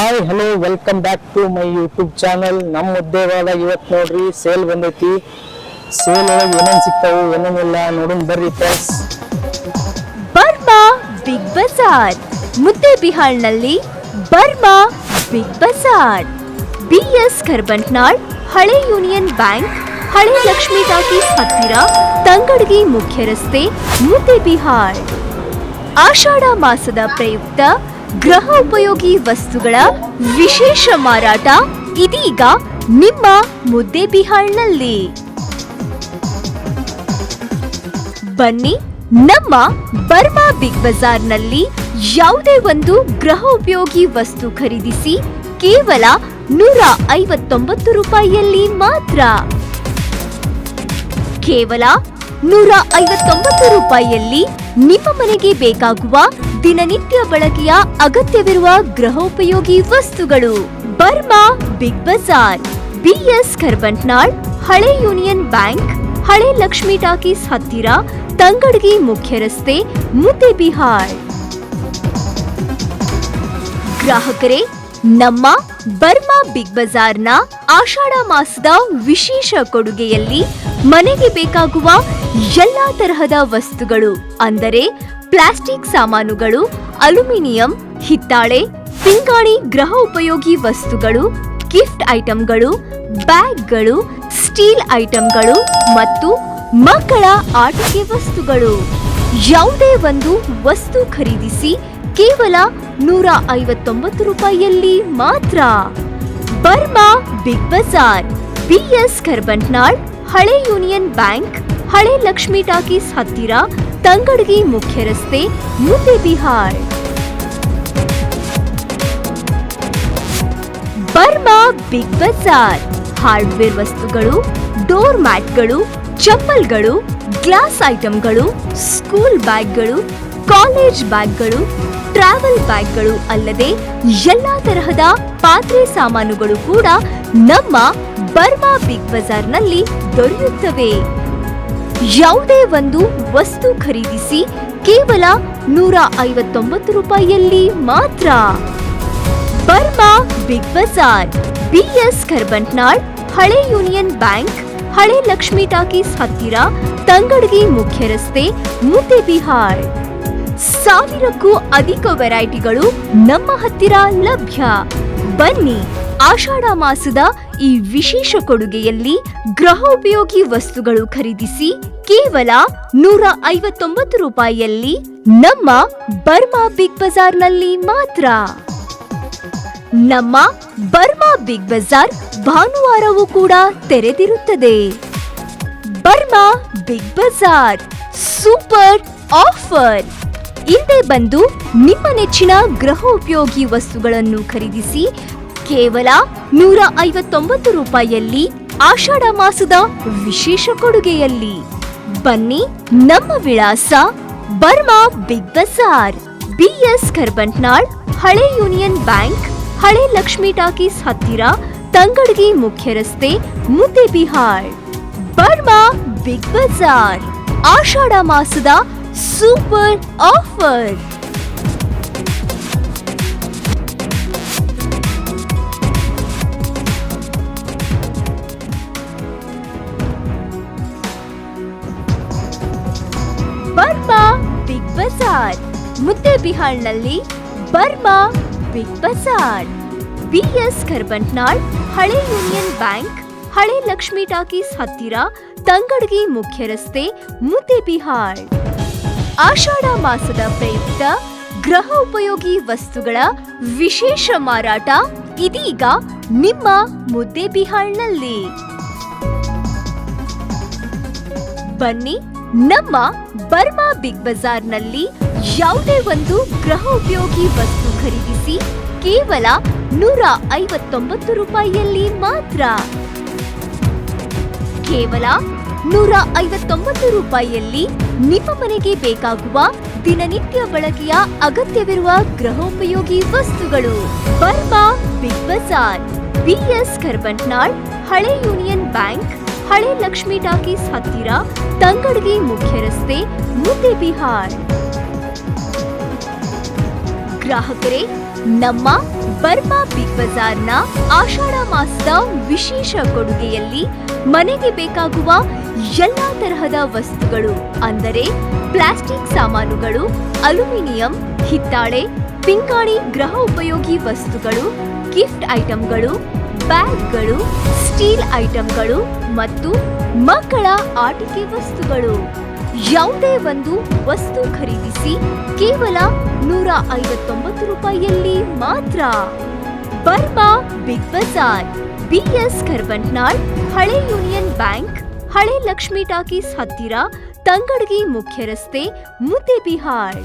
Hi hello welcome back to my YouTube channel ನಮ್ಮ ಉದ್ಯೋಗದಾಗ ಇವತ್ತು ನೋಡ್ರಿ ಸೇಲ್ ಬಂದೈತಿ. ಸೇಲ್ ಒಳಗೆ ಏನೇನು ಸಿಗ್ತಾವು ಏನೇನಿಲ್ಲ ನೋಡೋಣ ಬರ್ರಿ friends Barma big Bazaar ಮುದ್ದೇಬಿಹಾಳ್ನಲ್ಲಿ Barma Big Bazaar B S Karbantnal, ಹಳೆ ಯೂನಿಯನ್ ಬ್ಯಾಂಕ್, ಹಳೆ ಲಕ್ಷ್ಮೀ ಟಾಕೀಸ್ ಹತ್ತಿರ, ತಂಗಡಗಿ ಮುಖ್ಯ ರಸ್ತೆ ಮುದ್ದೇಬಿಹಾಳ್ ಆಷಾಢ ಮಾಸದ ಪ್ರಯುಕ್ತ ಗೃಹ ಉಪಯೋಗಿ ವಸ್ತುಗಳ ವಿಶೇಷ ಮಾರಾಟ ಇದೀಗ ನಿಮ್ಮ ಮುದ್ದೇಬಿಹಾಳ್ನಲ್ಲಿ ಬನ್ನಿ ನಮ್ಮ ಬರ್ಮಾ ಬಿಗ್ ಬಜಾರ್ನಲ್ಲಿ ಯಾವುದೇ ಒಂದು ಗೃಹ ಉಪಯೋಗಿ ವಸ್ತು ಖರೀದಿಸಿ ಕೇವಲ ನೂರ ಐವತ್ತೊಂಬತ್ತು ರೂಪಾಯಿಯಲ್ಲಿ ಮಾತ್ರ. ಕೇವಲ ನೂರ ಐವತ್ತೊಂಬತ್ತು ರೂಪಾಯಿಯಲ್ಲಿ ನಿಮ್ಮ ಮನೆಗೆ ಬೇಕಾಗುವ ದಿನನಿತ್ಯ ಬಳಕೆಯ ಅಗತ್ಯವಿರುವ ಗೃಹೋಪಯೋಗಿ ವಸ್ತುಗಳು. Barma Big Bazaar. B S Karbantnal, ಹಳೆ ಯೂನಿಯನ್ ಬ್ಯಾಂಕ್, ಹಳೆ ಲಕ್ಷ್ಮಿ ಟಾಕೀಸ್ ಹತ್ತಿರ, ತಂಗಡಗಿ ಮುಖ್ಯ ರಸ್ತೆ ಮುದ್ದೇಬಿಹಾಳ್ ಗ್ರಾಹಕರೇ, ನಮ್ಮ ಬರ್ಮಾ ಬಿಗ್ ಬಜಾರ್ನ ಆಷಾಢ ಮಾಸದ ವಿಶೇಷ ಕೊಡುಗೆಯಲ್ಲಿ ಮನೆಗೆ ಬೇಕಾಗುವ ಎಲ್ಲಾ ತರಹದ ವಸ್ತುಗಳು, ಅಂದರೆ ಪ್ಲಾಸ್ಟಿಕ್ ಸಾಮಾನುಗಳು, ಅಲ್ಯೂಮಿನಿಯಂ, ಹಿತ್ತಾಳೆ ಪಿಂಗಾಣಿ ಗೃಹ ಉಪಯೋಗಿ ವಸ್ತುಗಳು, ಗಿಫ್ಟ್ ಐಟಂಗಳು, ಬ್ಯಾಗ್ಗಳು, ಸ್ಟೀಲ್ ಐಟಂಗಳು ಮತ್ತು ಮಕ್ಕಳ ಆಟಿಕೆ ವಸ್ತುಗಳು. ಯಾವುದೇ ಒಂದು ವಸ್ತು ಖರೀದಿಸಿ ಕೇವಲ ನೂರ ಐವತ್ತೊಂಬತ್ತು ರೂಪಾಯಿಯಲ್ಲಿ ಮಾತ್ರ. Barma Big Bazaar B S Karbantnal, ಹಳೆ ಯೂನಿಯನ್ ಬ್ಯಾಂಕ್, ಹಳೆ ಲಕ್ಷ್ಮಿ ಟಾಕೀಸ್ ಹತ್ತಿರ ತಂಗಡಗಿ ಮುಖ್ಯ ರಸ್ತೆ Muddebihal Barma Big Bazaar. Hardware ವಸ್ತುಗಳು, ಡೋರ್ ಮ್ಯಾಟ್ಗಳು, ಚಪ್ಪಲ್ಗಳು, ಗ್ಲಾಸ್ ಐಟಂಗಳು, ಸ್ಕೂಲ್ ಬ್ಯಾಗ್ಗಳು, ಕಾಲೇಜ್ ಬ್ಯಾಗ್ಗಳು, ಟ್ರಾವೆಲ್ ಬ್ಯಾಗ್ಗಳು ಅಲ್ಲದೆ ಎಲ್ಲಾ ತರಹದ ಪಾತ್ರೆ ಸಾಮಾನುಗಳು ಕೂಡ ನಮ್ಮ ಬರ್ಮಾ ಬಿಗ್ ಬಜಾರ್ನಲ್ಲಿ ದೊರೆಯುತ್ತವೆ. ಯಾವುದೇ ಒಂದು ವಸ್ತು ಖರೀದಿಸಿ ಕೇವಲ ನೂರ ಐವತ್ತೊಂಬತ್ತು ರೂಪಾಯಿಯಲ್ಲಿ ಮಾತ್ರ. Barma Big Bazaar, B S Karbantnal, ಹಳೆ ಯೂನಿಯನ್ ಬ್ಯಾಂಕ್, ಹಳೆ ಲಕ್ಷ್ಮೀ ಟಾಕೀಸ್ ಹತ್ತಿರ ತಂಗಡಗಿ ಮುಖ್ಯ ರಸ್ತೆ ಮುದ್ದೇಬಿಹಾಳ್ ಸಾವಿರಕ್ಕೂ ಅಧಿಕ ವೆರೈಟಿಗಳು ನಮ್ಮ ಹತ್ತಿರ ಲಭ್ಯ. ಬನ್ನಿ. ಆಷಾಢ ಮಾಸದ ಈ ವಿಶೇಷ ಕೊಡುಗೆಯಲ್ಲಿ ಗೃಹೋಪಯೋಗಿ ವಸ್ತುಗಳು ಖರೀದಿಸಿ ಕೇವಲ ನೂರ ಐವತ್ತೊಂಬತ್ತು ರೂಪಾಯಿಯಲ್ಲಿ ನಮ್ಮ ಬರ್ಮಾ ಬಿಗ್ ಬಜಾರ್ನಲ್ಲಿ ಮಾತ್ರ. ನಮ್ಮ ಬರ್ಮಾ ಬಿಗ್ ಬಜಾರ್ ಭಾನುವಾರವೂ ಕೂಡ ತೆರೆದಿರುತ್ತದೆ. Barma Big Bazaar super offer. ಹಿಂದೆ ಬಂದು ನಿಮ್ಮ ನೆಚ್ಚಿನ ಗೃಹ ಉಪಯೋಗಿ ವಸ್ತುಗಳನ್ನು ಖರೀದಿಸಿ ಕೇವಲ ನೂರ ಐವತ್ತೊಂಬತ್ತು ರೂಪಾಯಿಯಲ್ಲಿ ಆಷಾಢ ಮಾಸದ ವಿಶೇಷ ಕೊಡುಗೆಯಲ್ಲಿ. ಬನ್ನಿ ನಮ್ಮ ವಿಳಾಸ Barma Big Bazaar B S Karbantnal, ಹಳೆ ಯೂನಿಯನ್ ಬ್ಯಾಂಕ್, ಹಳೆ ಲಕ್ಷ್ಮೀ ಟಾಕೀಸ್ ಹತ್ತಿರ ತಂಗಡಗಿ ಮುಖ್ಯ ರಸ್ತೆ ಮುದ್ದೇಬಿಹಾಳ್ ಬರ್ಮಾ ಬಿಗ್ ಬಜಾರ್, ಆಷಾಢ ಮಾಸದ super offer. ಮುದ್ದೇಬಿಹಾಳ್ನಲ್ಲಿ Barma Big Bazaar. B S Karbantnal, ಹಳೆ ಯೂನಿಯನ್ ಬ್ಯಾಂಕ್, ಹಳೆ ಲಕ್ಷ್ಮಿ ಟಾಕೀಸ್ ಹತ್ತಿರ ತಂಗಡಗಿ ಮುಖ್ಯ ರಸ್ತೆ ಮುದ್ದೇಬಿಹಾಳ್ ಆಷಾಢ ಮಾಸದ ಪ್ರಯುಕ್ತ ಗೃಹ ಉಪಯೋಗಿ ವಸ್ತುಗಳ ವಿಶೇಷ ಮಾರಾಟ ಇದೀಗ ನಿಮ್ಮ ಮುದ್ದೇಬಿಹಾಳ್ನಲ್ಲಿ ಬನ್ನಿ ನಮ್ಮ ಬರ್ಮಾ ಬಿಗ್ ಬಜಾರ್ನಲ್ಲಿ ಯಾವುದೇ ಒಂದು ಗೃಹ ಉಪಯೋಗಿ ವಸ್ತು ಖರೀದಿಸಿ ಕೇವಲ ನೂರ ಐವತ್ತೊಂಬತ್ತು ರೂಪಾಯಿಯಲ್ಲಿ ಮಾತ್ರ. ಕೇವಲ ನೂರ ಐವತ್ತೊಂಬತ್ತು ರೂಪಾಯಿಯಲ್ಲಿ ನಿಮ್ಮ ಮನೆಗೆ ಬೇಕಾಗುವ ದಿನನಿತ್ಯ ಬಳಕೆಯ ಅಗತ್ಯವಿರುವ ಗೃಹೋಪಯೋಗಿ ವಸ್ತುಗಳು Barma, Big Bazaar B S Karbantnal, ಹಳೆ ಯೂನಿಯನ್ ಬ್ಯಾಂಕ್, ಹಳೆ ಲಕ್ಷ್ಮಿ ಟಾಕೀಸ್ ಹತ್ತಿರ, ತಂಗಡಗಿ ಮುಖ್ಯ ರಸ್ತೆ ಮುದ್ದೇಬಿಹಾಳ್ ಗ್ರಾಹಕರೇ, ನಮ್ಮ ಬರ್ಮಾ ಬಿಗ್ ಬಜಾರ್ನ ಆಷಾಢ ಮಾಸದ ವಿಶೇಷ ಕೊಡುಗೆಯಲ್ಲಿ ಮನೆಗೆ ಬೇಕಾಗುವ ಎಲ್ಲಾ ತರಹದ ವಸ್ತುಗಳು, ಅಂದರೆ ಪ್ಲಾಸ್ಟಿಕ್ ಸಾಮಾನುಗಳು, ಅಲ್ಯೂಮಿನಿಯಂ, ಹಿತ್ತಾಳೆ ಪಿಂಗಾಣಿ ಗೃಹ ಉಪಯೋಗಿ ವಸ್ತುಗಳು, ಗಿಫ್ಟ್ ಐಟಂಗಳು, ಬ್ಯಾಗ್ಗಳು, ಸ್ಟೀಲ್ ಐಟಂಗಳು ಮತ್ತು ಮಕ್ಕಳ ಆಟಿಕೆ ವಸ್ತುಗಳು. ಯಾವುದೇ ಒಂದು ವಸ್ತು ಖರೀದಿಸಿ ಕೇವಲ ನೂರ ಐವತ್ತೊಂಬತ್ತು ರೂಪಾಯಿಯಲ್ಲಿ ಮಾತ್ರ. Barma Big Bazaar, B S Karbantnal ಹಳೆ ಯೂನಿಯನ್ ಬ್ಯಾಂಕ್, ಹಳೆ ಲಕ್ಷ್ಮಿ ಟಾಕೀಸ್ ಹತ್ತಿರ ತಂಗಡಗಿ ಮುಖ್ಯ ರಸ್ತೆ Muddebihal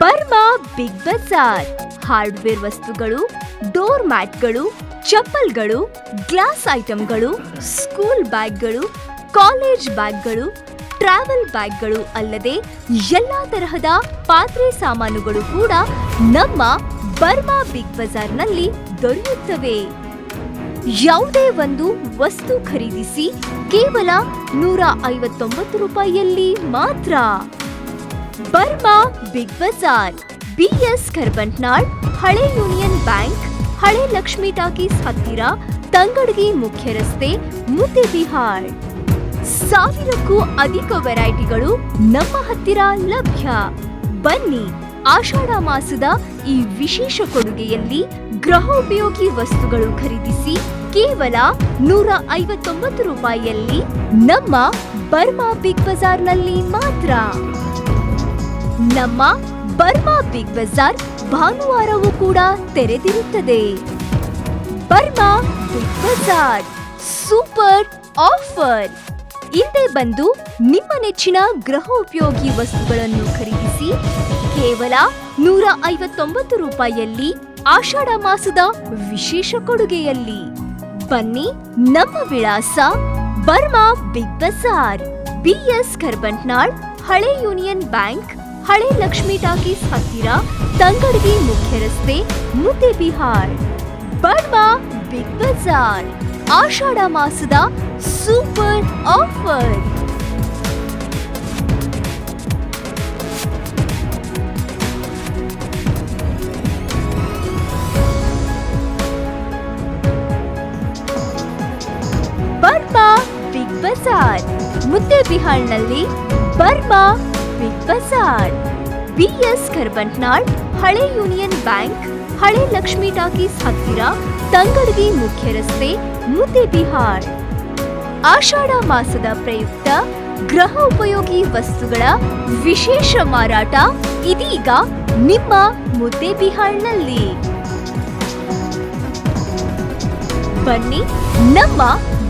Barma Big Bazaar, hardware ವಸ್ತುಗಳು, ಡೋರ್ ಮ್ಯಾಟ್ಗಳು ಚಪ್ಪಲ್ಗಳು, ಗ್ಲಾಸ್ ಐಟಂಗಳು, ಸ್ಕೂಲ್ ಬ್ಯಾಗ್ಗಳು, ಕಾಲೇಜ್ ಬ್ಯಾಗ್ಗಳು, ಟ್ರಾವೆಲ್ ಬ್ಯಾಗ್ಗಳು ಅಲ್ಲದೆ ಎಲ್ಲಾ ತರಹದ ಪಾತ್ರೆ ಸಾಮಾನುಗಳು ಕೂಡ ನಮ್ಮ ಬರ್ಮಾ ಬಿಗ್ ಬಜಾರ್ನಲ್ಲಿ ದೊರೆಯುತ್ತವೆ. ಯಾವುದೇ ಒಂದು ವಸ್ತು ಖರೀದಿಸಿ ಕೇವಲ ನೂರ ಐವತ್ತೊಂಬತ್ತು ರೂಪಾಯಿಯಲ್ಲಿ ಮಾತ್ರ. Barma Big Bazaar B S Karbantnal, ಹಳೆ ಯೂನಿಯನ್ ಬ್ಯಾಂಕ್ ಹಳೆ ಲಕ್ಷ್ಮಿ ಟಾಕೀಸ್ ಹತ್ತಿರ ತಂಗಡಗಿ ಮುಖ್ಯ ರಸ್ತೆ ಮುದ್ದೇಬಿಹಾಳ್ ಸಾವಿರಕ್ಕೂ ಅಧಿಕ ವೆರೈಟಿಗಳು ನಮ್ಮ ಹತ್ತಿರ ಲಭ್ಯ. ಬನ್ನಿ ಆಷಾಢ ಮಾಸದ ಈ ವಿಶೇಷ ಕೊಡುಗೆಯಲ್ಲಿ ಗೃಹೋಪಯೋಗಿ ವಸ್ತುಗಳು ಖರೀದಿಸಿ ಕೇವಲ ನೂರ ಐವತ್ತೊಂಬತ್ತು ರೂಪಾಯಿಯಲ್ಲಿ ನಮ್ಮ ಬರ್ಮಾ ಬಿಗ್ ಬಜಾರ್ನಲ್ಲಿ ಮಾತ್ರ. ನಮ್ಮ ಬರ್ಮಾ ಬಿಗ್ ಬಜಾರ್ ಭಾನುವಾರವೂ ಕೂಡ ತೆರೆದಿರುತ್ತದೆ. Barma Bazaar super offer. ಹಿಂದೆ ಬಂದು ನಿಮ್ಮ ನೆಚ್ಚಿನ ಗೃಹ ಉಪಯೋಗಿ ವಸ್ತುಗಳನ್ನು ಖರೀದಿಸಿ, ಕೇವಲ ನೂರ ಐವತ್ತೊಂಬತ್ತು ರೂಪಾಯಿಯಲ್ಲಿ ಆಷಾಢ ಮಾಸದ ವಿಶೇಷ ಕೊಡುಗೆಯಲ್ಲಿ. ಬನ್ನಿ ನಮ್ಮ ವಿಳಾಸ Barma Big Bazaar B S Karbantnal ಹಳೆ ಯೂನಿಯನ್ ಬ್ಯಾಂಕ್ ಹಳೆ ಲಕ್ಷ್ಮಿ ಟಾಕೀಸ್ ಹತ್ತಿರ ತಂಗಡಗಿ ಮುಖ್ಯ ರಸ್ತೆ ಮುದ್ದೇಬಿಹಾಳ್ ಬರ್ಮಾ ಬಿಗ್ ಬಜಾರ್. ಆಷಾಢ ಮಾಸದ super offer. Barma Big Bazaar. ಮುದ್ದೇಬಿಹಾಳ್ನಲ್ಲಿ Barma Big Bazaar. B S Karbantnal, ಹಳೆ ಯೂನಿಯನ್ ಬ್ಯಾಂಕ್, ಹಳೆ ಲಕ್ಷ್ಮಿ ಟಾಕೀಸ್ ಹತ್ತಿರ ತಂಗಡಗಿ ಮುಖ್ಯ ರಸ್ತೆ ಮುದ್ದೇಬಿಹಾಳ್ ಆಷಾಢ ಮಾಸದ ಪ್ರಯುಕ್ತ ಗೃಹ ಉಪಯೋಗಿ ವಸ್ತುಗಳ ವಿಶೇಷ ಮಾರಾಟ ಇದೀಗ ನಿಮ್ಮ ಮುದ್ದೆ ಬಿಹಾಳ್ನಲ್ಲಿ ಬನ್ನಿ ನಮ್ಮ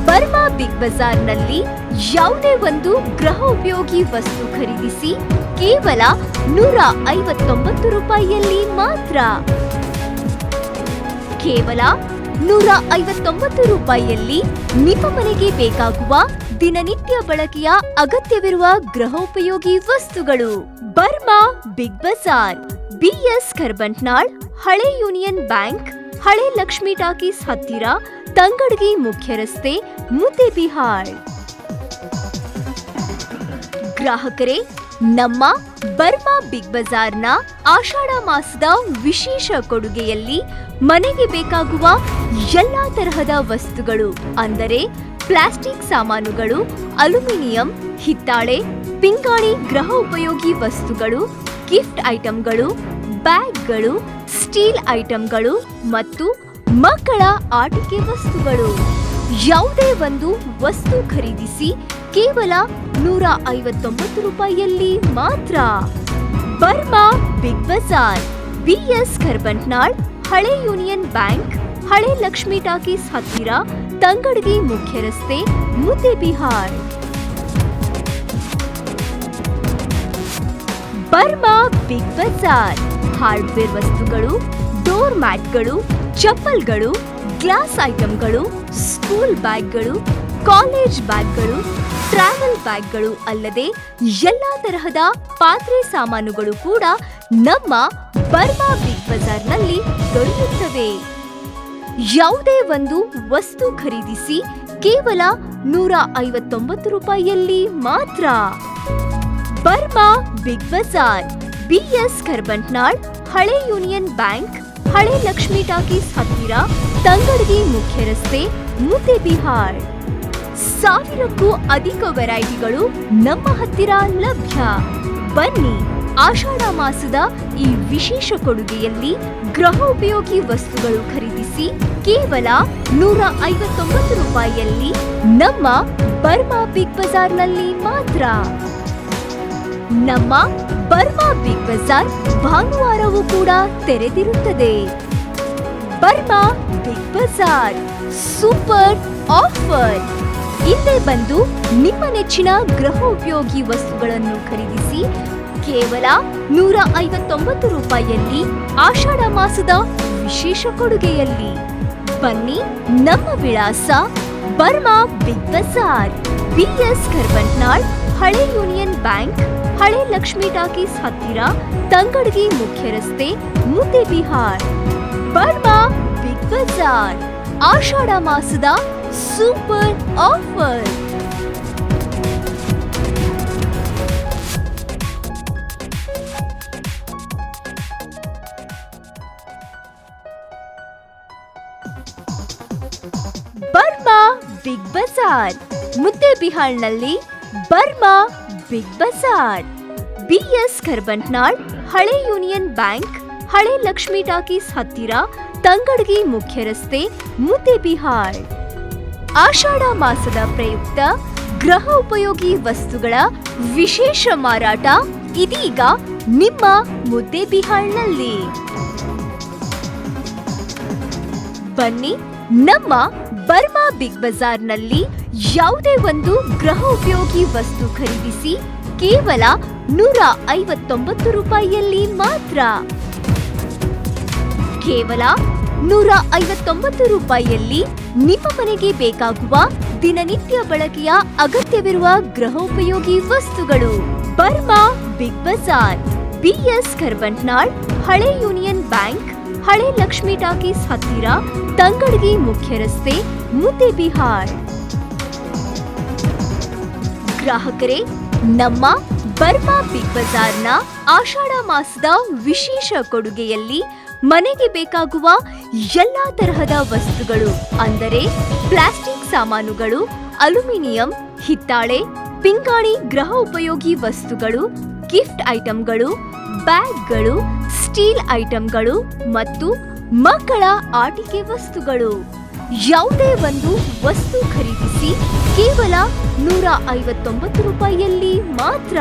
ಬರ್ಮಾ ಬಿಗ್ ಬಜಾರ್ನಲ್ಲಿ ಯಾವುದೇ ಒಂದು ಗೃಹ ಉಪಯೋಗಿ ವಸ್ತು ಖರೀದಿಸಿ ಕೇವಲ ನೂರ ಐವತ್ತೊಂಬತ್ತು ರೂಪಾಯಿಯಲ್ಲಿ ಮಾತ್ರ. ಕೇವಲ ನೂರ ಐವತ್ತೊಂಬತ್ತು ರೂಪಾಯಿಯಲ್ಲಿ ನಿಮ್ಮ ಮನೆಗೆ ಬೇಕಾಗುವ ದಿನನಿತ್ಯ ಬಳಕೆಯ ಅಗತ್ಯವಿರುವ ಗೃಹೋಪಯೋಗಿ ವಸ್ತುಗಳು Barma Big Bazaar B S Karbantnal ಹಳೆ ಯೂನಿಯನ್ ಬ್ಯಾಂಕ್, ಹಳೆ ಲಕ್ಷ್ಮಿ ಟಾಕೀಸ್ ಹತ್ತಿರ, ತಂಗಡಗಿ ಮುಖ್ಯ ರಸ್ತೆ ಮುದ್ದೇಬಿಹಾಳ್ ಗ್ರಾಹಕರೇ, ನಮ್ಮ ಬರ್ಮಾ ಬಿಗ್ ಬಜಾರ್ನ ಆಷಾಢ ಮಾಸದ ವಿಶೇಷ ಕೊಡುಗೆಯಲ್ಲಿ ಮನೆಗೆ ಬೇಕಾಗುವ ಎಲ್ಲಾ ತರಹದ ವಸ್ತುಗಳು, ಅಂದರೆ ಪ್ಲಾಸ್ಟಿಕ್ ಸಾಮಾನುಗಳು, ಅಲ್ಯೂಮಿನಿಯಂ, ಹಿತ್ತಾಳೆ ಪಿಂಗಾಣಿ ಗೃಹ ಉಪಯೋಗಿ ವಸ್ತುಗಳು, ಗಿಫ್ಟ್ ಐಟಂಗಳು, ಬ್ಯಾಗ್ಗಳು, ಸ್ಟೀಲ್ ಐಟಂಗಳು ಮತ್ತು ಮಕ್ಕಳ ಆಟಿಕೆ ವಸ್ತುಗಳು. ಯಾವುದೇ ಒಂದು ವಸ್ತು ಖರೀದಿಸಿ ಕೇವಲ ನೂರ ಐವತ್ತೊಂಬತ್ತು ರೂಪಾಯಿಯಲ್ಲಿ ಮಾತ್ರ. Barma Big Bazaar, B S Karbantnal ಹಳೆ ಯೂನಿಯನ್ ಬ್ಯಾಂಕ್, ಹಳೆ ಲಕ್ಷ್ಮಿ ಟಾಕೀಸ್ ಹತ್ತಿರ, ತಂಗಡಗಿ ಮುಖ್ಯ ರಸ್ತೆ Muddebihal Barma Big Bazaar, hardware ವಸ್ತುಗಳು, ಡೋರ್ ಮ್ಯಾಟ್ಗಳು, ಚಪ್ಪಲ್ಗಳು, ಗ್ಲಾಸ್ ಐಟಂಗಳು, ಸ್ಕೂಲ್ ಬ್ಯಾಗ್ಗಳು, ಕಾಲೇಜ್ ಬ್ಯಾಗ್ಗಳು ಟ್ರಾವೆಲ್ ಬ್ಯಾಗ್ಗಳು ಅಲ್ಲದೆ ಎಲ್ಲಾ ತರಹದ ಪಾತ್ರೆ ಸಾಮಾನುಗಳು ಕೂಡ ನಮ್ಮ ಬರ್ಮಾ ಬಿಗ್ ಬಜಾರ್ನಲ್ಲಿ ದೊರೆಯುತ್ತವೆ. ಯಾವುದೇ ಒಂದು ವಸ್ತು ಖರೀದಿಸಿ ಕೇವಲ ನೂರ ಐವತ್ತೊಂಬತ್ತು ರೂಪಾಯಿಯಲ್ಲಿ ಮಾತ್ರ. Barma Big Bazaar B S Karbantnal, ಹಳೆ ಯೂನಿಯನ್ ಬ್ಯಾಂಕ್, ಹಳೆ ಲಕ್ಷ್ಮಿ ಟಾಕೀಸ್ ಹತ್ತಿರ, ತಂಗಡಗಿ ಮುಖ್ಯ ರಸ್ತೆ ಮುದ್ದೆಬಿಹಾಳ್ ಸಾವಿರಕ್ಕೂ ಅಧಿಕ ವೆರೈಟಿಗಳು ನಮ್ಮ ಹತ್ತಿರ ಲಭ್ಯ. ಬನ್ನಿ, ಆಷಾಢ ಮಾಸದ ಈ ವಿಶೇಷ ಕೊಡುಗೆಯಲ್ಲಿ ಗೃಹ ಉಪಯೋಗಿ ವಸ್ತುಗಳು ಖರೀದಿಸಿ ಕೇವಲ ನೂರ ಐವತ್ತೊಂಬತ್ತು ರೂಪಾಯಿಯಲ್ಲಿ ನಮ್ಮ ಬರ್ಮಾ ಬಿಗ್ ಬಜಾರ್ನಲ್ಲಿ ಮಾತ್ರ. ನಮ್ಮ ಬರ್ಮಾ ಬಿಗ್ ಬಜಾರ್ ಭಾನುವಾರವೂ ಕೂಡ ತೆರೆದಿರುತ್ತದೆ. Barma Big Bazaar super offer. ಇಲ್ಲೇ ಬಂದು ನಿಮ್ಮ ನೆಚ್ಚಿನ ಗೃಹೋಪಯೋಗಿ ವಸ್ತುಗಳನ್ನು ಖರೀದಿಸಿ ಕೇವಲ ನೂರ ಐವತ್ತೊಂಬತ್ತು ರೂಪಾಯಿಯಲ್ಲಿ ಆಷಾಢ ಮಾಸದ ವಿಶೇಷ ಕೊಡುಗೆಯಲ್ಲಿ. ಬನ್ನಿ ನಮ್ಮ ವಿಳಾಸ Barma Big Bazaar, B S Karbantnal, ಹಳೆ ಯೂನಿಯನ್ ಬ್ಯಾಂಕ್, ಹಳೆ ಲಕ್ಷ್ಮಿ ಟಾಕೀಸ್ ಹತ್ತಿರ, ತಂಗಡಗಿ ಮುಖ್ಯ ರಸ್ತೆ ಮುದ್ದೆಬಿಹಾರ್ ಬರ್ಮಾ ಬಿಗ್ ಬಜಾರ್, ಆಷಾಢ ಮಾಸದ super offer Barma Big Bazaar ಮುದ್ದೆಬಿಹಾಳ್ನಲ್ಲಿ Barma Big Bazaar B S Karbantnal ಹಳೆ ಯೂನಿಯನ್ ಬ್ಯಾಂಕ್ ಹಳೆ ಲಕ್ಷ್ಮಿ ಟಾಕೀಸ್ ಹತ್ತಿರ ತಂಗಡಗಿ ಮುಖ್ಯ ರಸ್ತೆ ಮುದ್ದೆಬಿಹಾಳ್ ಆಷಾಢ ಮಾಸದ ಪ್ರಯುಕ್ತ ಗೃಹ ಉಪಯೋಗಿ ವಸ್ತುಗಳ ವಿಶೇಷ ಮಾರಾಟ ಇದೀಗ ನಿಮ್ಮ ಮುದ್ದೆ ಬಿಹಾಳ್ನಲ್ಲಿ ಬನ್ನಿ ನಮ್ಮ ಬರ್ಮಾ ಬಿಗ್ ಬಜಾರ್ನಲ್ಲಿ ಯಾವುದೇ ಒಂದು ಗೃಹ ಉಪಯೋಗಿ ವಸ್ತು ಖರೀದಿಸಿ ಕೇವಲ ನೂರ ಐವತ್ತೊಂಬತ್ತು ರೂಪಾಯಿಯಲ್ಲಿ ಮಾತ್ರ. ಕೇವಲ ನೂರ ಐವತ್ತೊಂಬತ್ತು ರೂಪಾಯಿಯಲ್ಲಿ ನಿಮ್ಮ ಮನೆಗೆ ಬೇಕಾಗುವ ದಿನನಿತ್ಯ ಬಳಕೆಯ ಅಗತ್ಯವಿರುವ ಗೃಹೋಪಯೋಗಿ ವಸ್ತುಗಳು. Barma Big Bazaar. B S Karbantnal, ಹಳೆ ಯೂನಿಯನ್ ಬ್ಯಾಂಕ್, ಹಳೆ ಲಕ್ಷ್ಮಿ ಟಾಕೀಸ್ ಹತ್ತಿರ, ತಂಗಡಗಿ ಮುಖ್ಯ ರಸ್ತೆ ಮುದ್ದೆಬಿಹಾರ್ ಗ್ರಾಹಕರೇ, ನಮ್ಮ ಬರ್ಮಾ ಬಿಗ್ ಬಜಾರ್ನ ಆಷಾಢ ಮಾಸದ ವಿಶೇಷ ಕೊಡುಗೆಯಲ್ಲಿ ಮನೆಗೆ ಬೇಕಾಗುವ ಎಲ್ಲಾ ತರಹದ ವಸ್ತುಗಳು, ಅಂದರೆ ಪ್ಲಾಸ್ಟಿಕ್ ಸಾಮಾನುಗಳು, ಅಲ್ಯೂಮಿನಿಯಂ, ಹಿತ್ತಾಳೆ ಪಿಂಗಾಣಿ ಗೃಹ ಉಪಯೋಗಿ ವಸ್ತುಗಳು, ಗಿಫ್ಟ್ ಐಟಂಗಳು, ಬ್ಯಾಗ್ಗಳು, ಸ್ಟೀಲ್ ಐಟಂಗಳು ಮತ್ತು ಮಕ್ಕಳ ಆಟಿಕೆ ವಸ್ತುಗಳು. ಯಾವುದೇ ಒಂದು ವಸ್ತು ಖರೀದಿಸಿ ಕೇವಲ ನೂರ ಐವತ್ತೊಂಬತ್ತು ರೂಪಾಯಿಯಲ್ಲಿ ಮಾತ್ರ.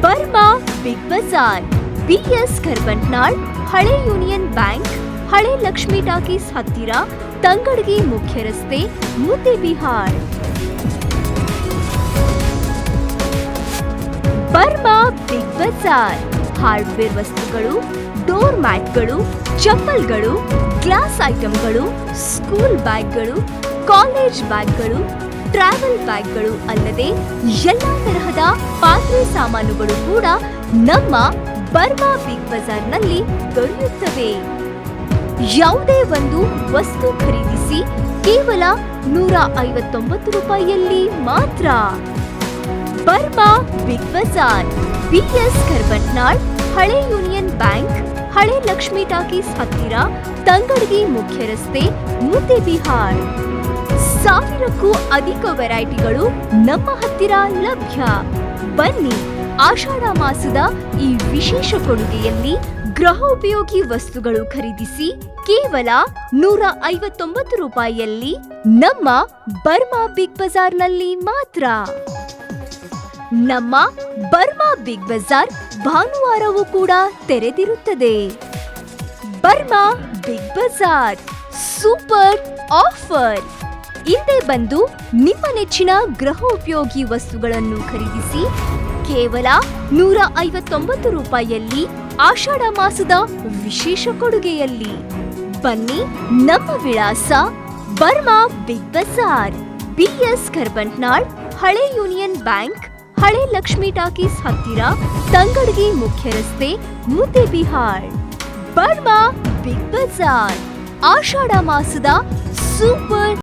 Barma Big Bazaar. B S Karbantnal, ಹಳೆ ಯೂನಿಯನ್ ಬ್ಯಾಂಕ್, ಹಳೆ ಲಕ್ಷ್ಮಿ ಟಾಕೀಸ್ ಹತ್ತಿರ ತಂಗಡಗಿ ಮುಖ್ಯ ರಸ್ತೆ Muddebihal Barma Big Bazaar. Hardware ವಸ್ತುಗಳು, ಡೋರ್ ಮ್ಯಾಟ್ಗಳು, ಚಪ್ಪಲ್ಗಳು, ಗ್ಲಾಸ್ ಐಟಂಗಳು, ಸ್ಕೂಲ್ ಬ್ಯಾಗ್ಗಳು, ಕಾಲೇಜ್ ಬ್ಯಾಗ್ಗಳು, ಟ್ರಾವೆಲ್ ಬ್ಯಾಗ್ಗಳು ಅಲ್ಲದೆ ಎಲ್ಲ ತರಹದ ಪಾತ್ರೆ ಸಾಮಾನುಗಳು ಕೂಡ ನಮ್ಮ ಬರ್ಮಾ ಬಿಗ್ ಬಜಾರ್ನಲ್ಲಿ ದೊರೆಯುತ್ತವೆ. ಯಾವುದೇ ಒಂದು ವಸ್ತು ಖರೀದಿಸಿ ಕೇವಲ ನೂರ ಐವತ್ತೊಂಬತ್ತು ರೂಪಾಯಿಯಲ್ಲಿ ಮಾತ್ರ. Barma Big Bazaar B S Karbantnal, ಹಳೆ ಯೂನಿಯನ್ ಬ್ಯಾಂಕ್, ಹಳೆ ಲಕ್ಷ್ಮಿ ಟಾಕೀಸ್ ಹತ್ತಿರ ತಂಗಡಗಿ ಮುಖ್ಯ ರಸ್ತೆ ಮುದ್ದೆಬಿಹಾಳ್ ಸಾವಿರಕ್ಕೂ ಅಧಿಕ ವೆರೈಟಿಗಳು ನಮ್ಮ ಹತ್ತಿರ ಲಭ್ಯ. ಬನ್ನಿ ಆಷಾಢ ಮಾಸದ ಈ ವಿಶೇಷ ಕೊಡುಗೆಯಲ್ಲಿ ಗೃಹ ಉಪಯೋಗಿ ವಸ್ತುಗಳು ಖರೀದಿಸಿ ಕೇವಲ ನೂರ ಐವತ್ತೊಂಬತ್ತು ರೂಪಾಯಿಯಲ್ಲಿ ನಮ್ಮ ಬರ್ಮಾ ಬಿಗ್ ಬಜಾರ್ನಲ್ಲಿ ಮಾತ್ರ. ನಮ್ಮ ಬರ್ಮಾ ಬಿಗ್ ಬಜಾರ್ ಭಾನುವಾರವೂ ಕೂಡ ತೆರೆದಿರುತ್ತದೆ. Barma Big Bazaar super offer. ಹಿಂದೆ ಬಂದು ನಿಮ್ಮ ನೆಚ್ಚಿನ ಗೃಹ ಉಪಯೋಗಿ ವಸ್ತುಗಳನ್ನು ಖರೀದಿಸಿ ಕೇವಲ ನೂರ ಐವತ್ತೊಂಬತ್ತು ರೂಪಾಯಿಯಲ್ಲಿ ಆಷಾಢ ಮಾಸದ ವಿಶೇಷ ಕೊಡುಗೆಯಲ್ಲಿ. ಬನ್ನಿ ನಮ್ಮ ವಿಳಾಸ Barma Big Bazaar B S Karbantnal, ಹಳೆ ಯೂನಿಯನ್ ಬ್ಯಾಂಕ್, ಹಳೆ ಲಕ್ಷ್ಮಿ ಟಾಕೀಸ್ ಹತ್ತಿರ, ತಂಗಡಗಿ ಮುಖ್ಯ ರಸ್ತೆ ಮುದ್ದೆಬಿಹಾಳ್ ಬರ್ಮಾ ಬಿಗ್ ಬಜಾರ್, ಆಷಾಢ ಮಾಸದ ಸೂಪರ್